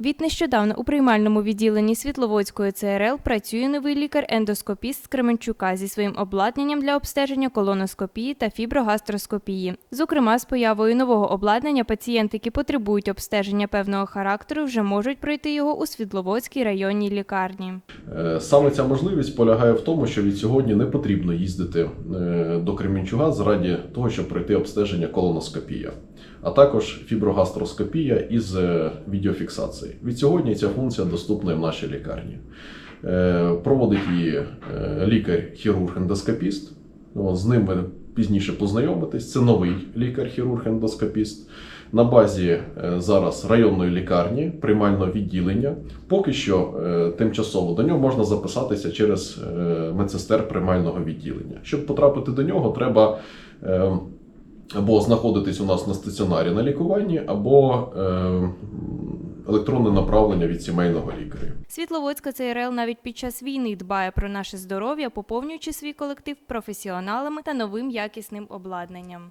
Від нещодавно у приймальному відділенні Світловодської ЦРЛ працює новий лікар-ендоскопіст з Кременчука зі своїм обладнанням для обстеження колоноскопії та фіброгастроскопії. Зокрема, з появою нового обладнання пацієнти, які потребують обстеження певного характеру, вже можуть пройти його у Світловодській районній лікарні. Е, Саме ця можливість полягає в тому, що від сьогодні не потрібно їздити е, до Кременчуга заради того, щоб пройти обстеження колоноскопія, а також фіброгастроскопія із е, відеофіксації. Від сьогодні ця функція доступна в нашій лікарні. Е, Проводить її е, лікар-хірург-ендоскопіст. З ним ви пізніше познайомитесь. Це новий лікар-хірург-ендоскопіст. На базі зараз районної лікарні, приймального відділення. Поки що тимчасово до нього можна записатися через медсестер приймального відділення. Щоб потрапити до нього, треба е, або знаходитись у нас на стаціонарі на лікуванні, або е, електронне направлення від сімейного лікаря. Світловодська ЦРЛ навіть під час війни дбає про наше здоров'я, поповнюючи свій колектив професіоналами та новим якісним обладнанням.